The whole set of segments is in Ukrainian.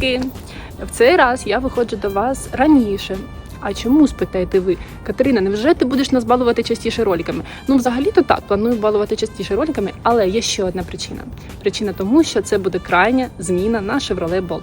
Привітики! В цей раз я виходжу до вас раніше. А чому спитаєте ви? Катерина, невже ти будеш нас балувати частіше роликами? Ну, взагалі-то так, планую балувати частіше роликами, але є ще одна причина. Причина тому, що це буде крайня зміна на Chevrolet Bolt.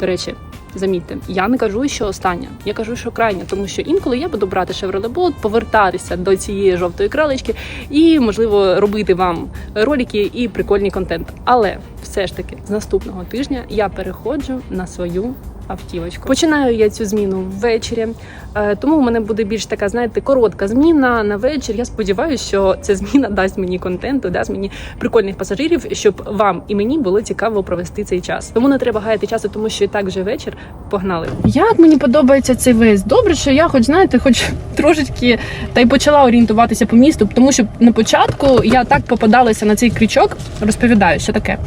До речі, замітьте, я не кажу, що остання. Я кажу, що крайня, тому що інколи я буду брати Chevrolet Bolt, повертатися до цієї жовтої кралечки і, можливо, робити вам ролики і прикольний контент. Але все ж таки, з наступного тижня я переходжу на свою автівочку. Починаю я цю зміну ввечері, е, тому у мене буде більш така, знаєте, коротка зміна на вечір. Я сподіваюся, що ця зміна дасть мені контенту, дасть мені прикольних пасажирів, щоб вам і мені було цікаво провести цей час. Тому не треба гаяти часу, тому що і так вже вечір. Погнали. Як мені подобається цей весь. Добре, що я, хоч знаєте, хоч трошечки та й почала орієнтуватися по місту, тому що на початку я так попадалася на цей крючок. Розповідаю, що таке.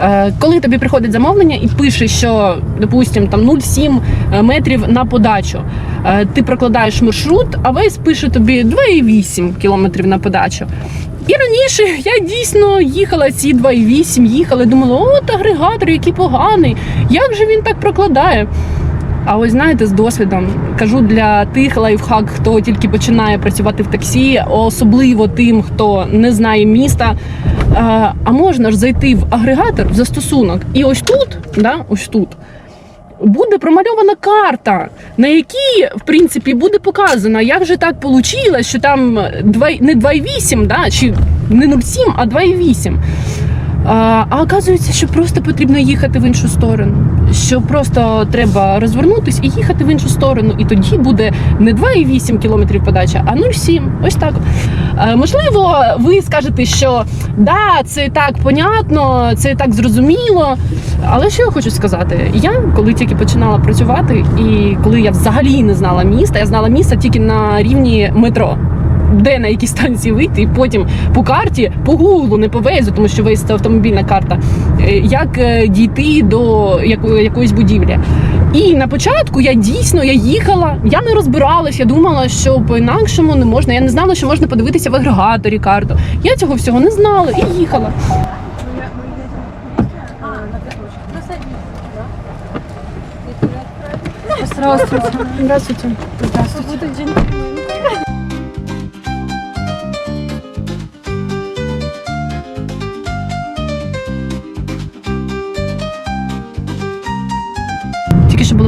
Е, коли тобі приходить замовлення і пише, що допустим там 0,7 метрів на подачу. Е, Ти прокладаєш маршрут, а весь пише тобі 2,8 кілометрів на подачу. І раніше я дійсно їхала ці 2,8, їхала думала, от агрегатор, який поганий, як же він так прокладає? А ось знаєте, з досвідом кажу для тих лайфхак, хто тільки починає працювати в таксі, особливо тим, хто не знає міста. А, а можна ж зайти в агрегатор в застосунок, і ось тут, да, ось тут. Буде промальована карта, на якій, в принципі, буде показано, як же так вийшло, що там 2, не 2,8, да, чи не 0,7, а 2,8. А, оказується, що просто потрібно їхати в іншу сторону. Що просто треба розвернутись і їхати в іншу сторону. І тоді буде не 2,8 км подача, а 0,7. Ось так. Можливо, ви скажете, що да, це так понятно, це так зрозуміло. Але що я хочу сказати? Я коли тільки починала працювати, і коли я взагалі не знала міста, я знала міста тільки на рівні метро. Де на якій станції вийти, і потім по карті, по гуглу, не по вейзу, тому що вейз це автомобільна карта, е, як е, дійти до яко- якоїсь будівлі. І на початку я дійсно я їхала, я не розбиралась, я думала, що по-інакшому не можна. Я не знала, що можна подивитися в агрегаторі карту. Я цього всього не знала і їхала. Здравствуйте. Здравствуйте. Здравствуйте. Тільки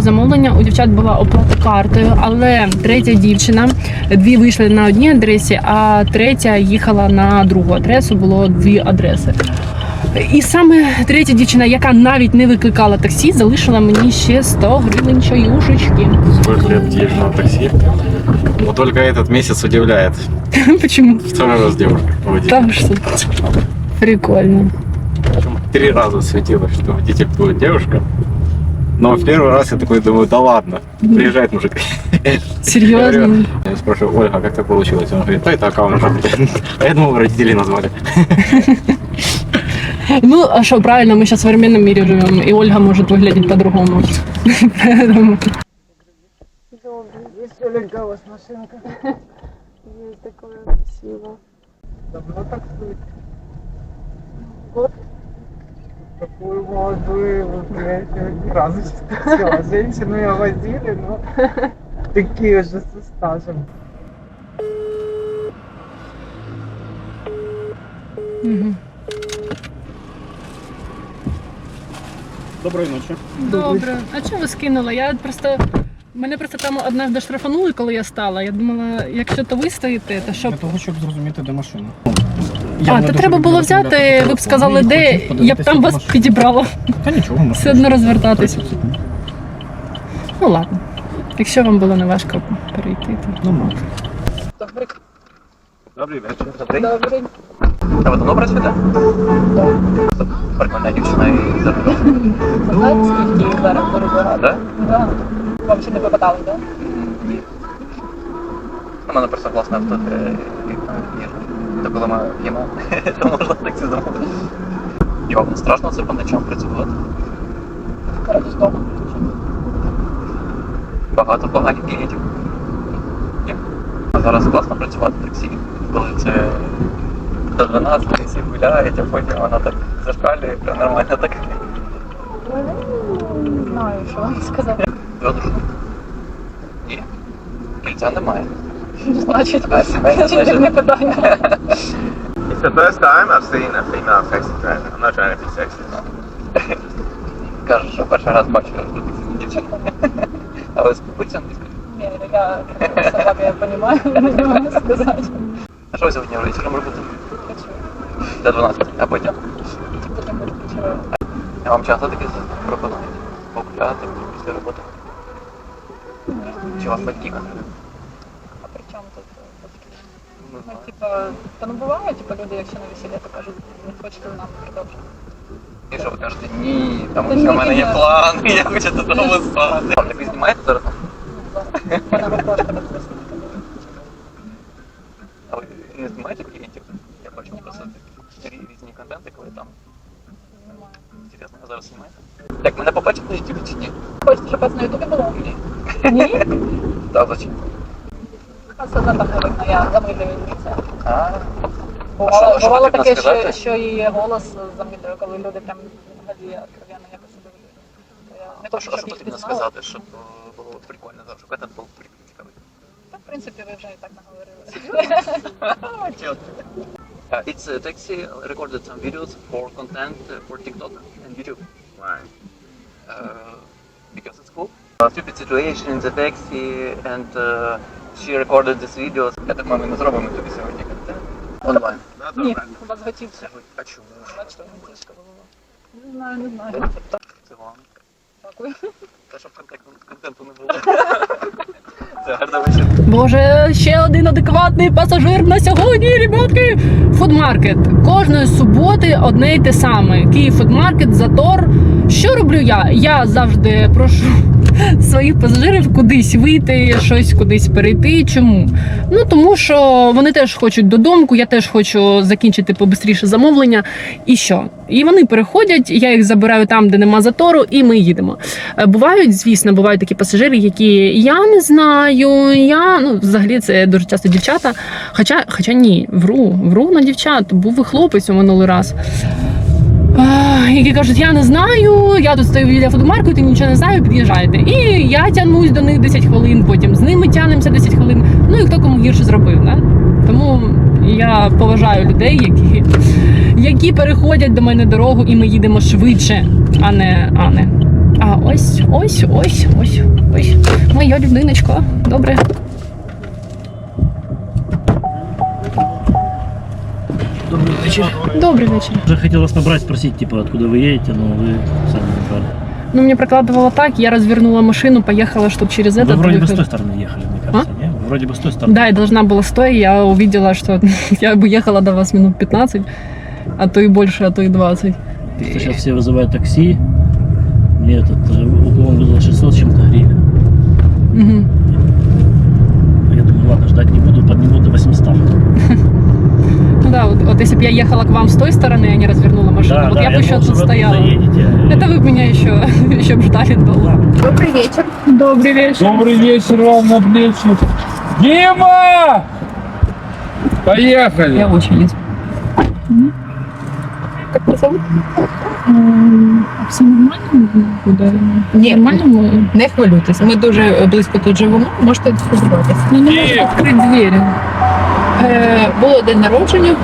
замовлення, у дівчат була оплата картою, але третя дівчина, дві вийшли на одній адресі, а третя їхала на другу адресу, було дві адреси. І саме третя дівчина, яка навіть не викликала таксі, залишила мені ще 100 гривень чаюшечки. Сколько лет езжу на такси? Но только этот месяц удивляет. Почему? Второй раз девушка водитель. Там що? Прикольно. Три раза светилось, что водитель будет девушка. Но в первый раз я такой думаю, да ладно, приезжает мужик. Серйозно? Я спрашиваю, Ольга, как так получилось? Он говорит, да и так, а он уже. А я думал, родителей назвали. Ну, а що, правильно, ми зараз в современном мире живемо, і Ольга може виглядати по-другому. Поэтому Есть Оленька у вас машинка? Есть такое красиво. Давно так стоит? Год? Такую молодую, вот, я еще ни разу не встретила. Женщину я возили, но такие уже со стажем. Мгм. Доброй ночи. Добре. А чого ви скинула? Я просто. Мене просто там однажды штрафанули, коли я стала. Я думала, якщо то ви стоїте, то щоб. Для того, щоб зрозуміти, де машина. А, то треба було взяти, ви б сказали, де, я б там вас підібрала. Та нічого, можна. Все одно розвертатись. Ну ладно. Якщо вам було не важко перейти, то. Нормально. Добрый вечер. Добрый. А ви давно працюєте? Прикольна дівчина і за рулем. Скільки зараз перебирати? Да? Да. Вам ще не попадали, так? Ні. У мене просто класне авто для їжджу. Коли ми їмо, то можна таксі замовити. І вам страшно це по ночам працювати? Багато поганих клієнтів. Зараз класно працювати в таксі, коли це до 12 всі гуляють, а потім вона так зашкалює, прям нормально так. знаю, що вам сказати. Ні. Кільця немає. Значить, А сімейне значить? питання. It's the first time I've seen a female sexy driver. I'm not trying to be sexy. Каже, що перший раз бачу дівчинку. Але спілкується англійською. Ні, я словами я розумію, не можу сказати. А що ви сьогодні вечором робите? До 12, а потім? А вам часто таке пропонують? Погуляти після роботи? Чи вас батьки кажуть? Ну, типа, та ну буває, типа, люди, якщо на весілля, то кажуть, не хочете нам продовжити. І що ви кажете, ні, тому Та що ні, мене є ні. план, я хочу додому спати. Вам таки знімаєте зараз? Вона виходить підписувати. А ви не знімаєте клієнтів? Я бачу просто такі різні контенти, коли там інтересно, а зараз знімаєте? Так, мене побачите на YouTube чи ні? Хочете, щоб вас на ютубі було? Ні. Ні? Так, зачем? А все одно так не видно, я. А, Бувало, що- що бувало таке, що, що її голос замилює, коли люди прям взагалі откровенно якось себе ведуть. Не то що, що потрібно сказати, щоб е, було прикольно, щоб контент був прикольний, цікавий. Та, в принципі, ви вже і так наговорили. Uh, it's uh, Taxi recorded some videos for content uh, for TikTok and YouTube. Why? Uh, because it's cool. A stupid situation in the taxi and uh, she recorded these videos. Я так, мамі, не зробимо тобі сьогодні контент. Онлайн. Ні, у вас. А чому? Бачите, готівка була. Не знаю, не знаю. Це вам. Дякую. Та щоб контент- контенту не було. Це гарна вечір. Боже, ще один адекватний пасажир на сьогодні, ребятки. Фудмаркет. Кожної суботи одне й те саме. Київ фудмаркет, затор. Що роблю я? Я завжди прошу своїх пасажирів кудись вийти, щось кудись перейти. Чому? Ну тому що вони теж хочуть додому, я теж хочу закінчити побистріше замовлення. І що? І вони переходять, я їх забираю там, де нема затору, і ми їдемо. Е, Бувають, звісно, бувають такі пасажири, які я не знаю. Я ну взагалі це дуже часто дівчата. Хоча, хоча ні, вру, вру на дівчат. Був і хлопець у минулий раз. Які кажуть, я не знаю, я тут стою біля фудмаркету, нічого не знаю, під'їжджайте. І я тягнусь до них 10 хвилин, потім з ними тягнемося 10 хвилин. Ну і хто кому гірше зробив. Да? Тому я поважаю людей, які, які переходять до мене дорогу, і ми їдемо швидше, а не, а не. А ось, ось, ось, ось, ось. Моя людиночка. Добре. Добрый вечер. Добрий вечір. Уже хотел вас набрать, спросить, типа, откуда вы едете, но вы сами набрали. Ну, мне прокладывало так, я развернула машину, поехала, чтобы через Вы этот вроде бы с той стороны ехали, мне кажется, не? Вы Вроде бы с той стороны. Да, я должна была стоя, я увидела, что я бы ехала до вас минут 15, а то и больше, а то и 20. Просто сейчас все вызывают такси. Мне этот вот, вот если бы я ехала к вам с той стороны, а не развернула машину, вот я бы еще думал, тут что вы стояла. оттуда едете. Это вы бы меня еще, еще б ждали долго. Ладно. Добрый вечер. Добрый вечер. Добрый вечер вам на плечи. Дима! Поехали! Я очередь. Как вас зовут? Все нормально буде? Ні, Нормально? не хвилюйтесь. Ми дуже близько тут живемо. Можете сподіватися. Ну, не можу відкрити двері. Е, було день народження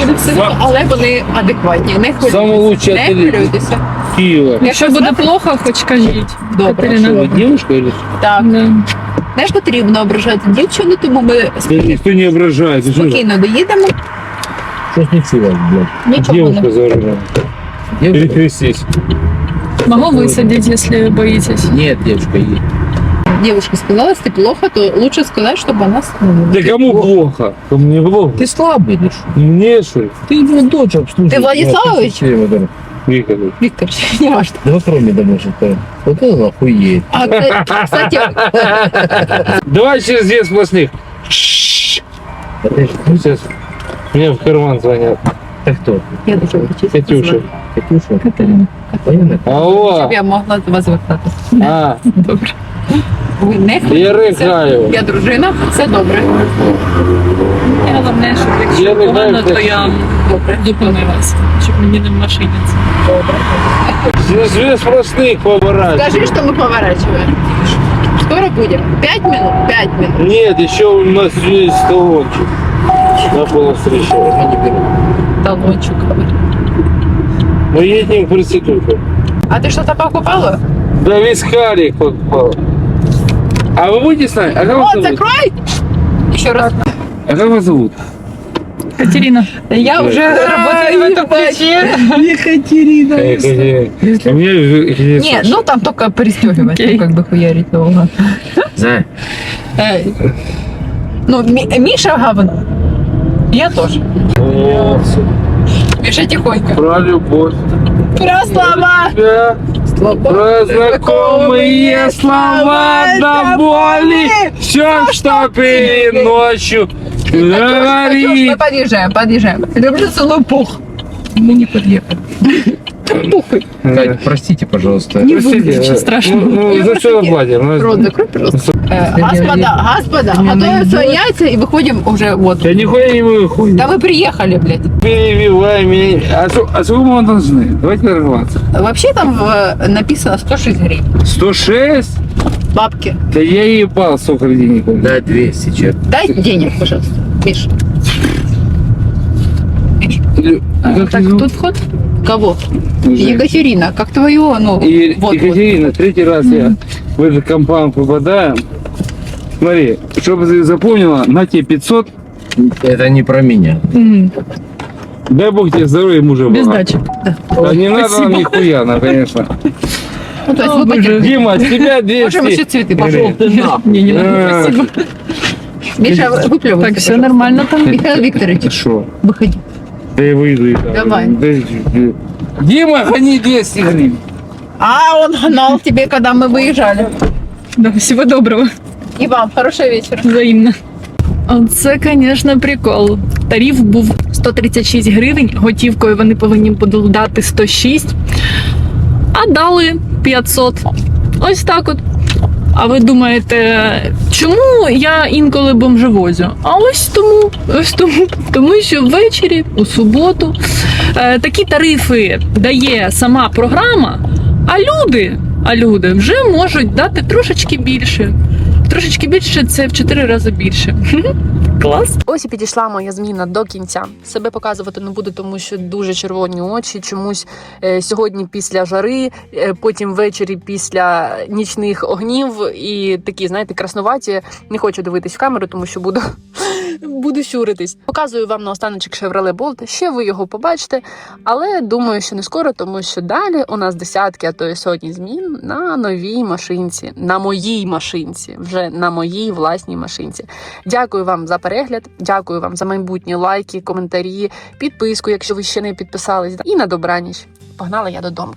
перед цим, За- але вони адекватні. Не хвилюйтесь. Самый лучший Не отель хвилюйтеся. Киева. Якщо буде плохо, хоч кажіть. Добре. Катерина. Что, вы девушка или что? Так, Да. не ж потрібно ображати дівчину, тому ми Да никто не ображает. Ты что, спокійно доїдемо. что случилось, блядь? Нічого Девушка не за рулем. Перекрестись. Могу высадить, если боитесь. Нет, девушка, едет. Девушка сказала, если плохо, то лучше сказать, чтобы она остановилась. Да кому плохо? Кому не плохо? Ты слабый, что? Мне что ли? Ты его дочь обслуживаешь. Ты Владиславович? Виктор. Виктор, не важно. Давай кроме домашних тайн. Вот это охуеть. А, кстати, Давай через 10 сплошных. Подожди, Ну, сейчас. Мне в карман звонят. ты кто? я. Катюша. Катюша? Катерина. Понятно? Алло. Я могла до вас звертатися. А, Добре. Ви не я хвилюйтеся. рыгаю. Я дружина, все добре. Я головне, щоб Я якщо не погано, знаю, то хто- я Добре. зупинилась, щоб мені не в машині. це. Две сплошных поворачивай. Скажи, что мы поворачиваем. Скоро будем. Пять минут? Пять минут. Нет, еще у нас есть талончик. На полустречи. Талончик. Мы едем к проституткам. А ты что-то покупала? Да вискарик покупал. А вы будете с нами? А как вас Вот, зовут? закрой! Еще раз. А как вас зовут? Катерина. Я уже работаю в этом ключе. Екатерина. У меня Екатерина. Нет, ну там только пристегивать, ну, как бы хуярить долго. Эй. Ну, Ми- Миша говно. Я тоже. Миша тихонько. Про любовь. Про слова. тебя. Про знакомые слова до боли. Все, что перед ночью говори. Мы подъезжаем, подъезжаем. Люблю целую пух. Мы не подъехали. Пухай. Кать, простите, пожалуйста. Не ничего э, страшного. Ну, ну, за что заплатим? Рот закрой, пожалуйста. Э, Господа, господа, готовим свои яйца и выходим уже вот. Я нихуя не выходит. Да мы приехали, блядь. Перебивай меня. А, ск- а сколько мы должны? Давайте торговаться. Вообще там э, написано 106 гривен. 106? Бабки. Да я ебал, сколько денег. у меня. Да, 200, чё. Дай денег, пожалуйста. Миш. Лю- как Так, тут вход? Кого? Уже. Екатерина, как твое, ну, И, вот, вот. Екатерина, третий раз я в эту компанию попадаю. Смотри, чтобы ты запомнила, на тебе 500, Это не про меня. дай бог тебе здоровья мужа Без дачи. Да не надо нам нихуя, ну, конечно. Ну, то есть вот такие. Дима, с тебя 200. Можем еще цветы Пошел. Не, не надо, А. спасибо. Миша, выплевывай. Так, все нормально там. Михаил Викторович, выходи. Да я выйду и так. Давай. Да, да. Дима, гони 200 гривен. А, он гнал тебе, когда мы выезжали. Да, всего доброго. И вам хорошего вечора. Взаємно. Це, звісно, прикол. Тариф був 136 гривень, готівкою вони повинні були дати 106, а дали 500. Ось так от. А ви думаєте, чому я інколи бомжевозю? А ось тому, ось тому, тому що ввечері, у суботу, е, такі тарифи дає сама програма, а люди, а люди вже можуть дати трошечки більше. Трошечки більше це в 4 рази більше. Клас. Ось і підійшла моя зміна до кінця. Себе показувати не буду, тому що дуже червоні очі. Чомусь е, сьогодні після жари, е, потім ввечері після нічних огнів і такі, знаєте, краснуваті. Не хочу дивитись в камеру, тому що буду, буду щуритись. Показую вам на останочок Chevrolet Bolt. Ще ви його побачите, але думаю, що не скоро, тому що далі у нас десятки, а то й сотні змін на новій машинці, на моїй машинці, вже на моїй власній машинці. Дякую вам за перегляд, дякую вам за майбутні лайки, коментарі, підписку, якщо ви ще не підписались. І на добраніч. Погнала я додому.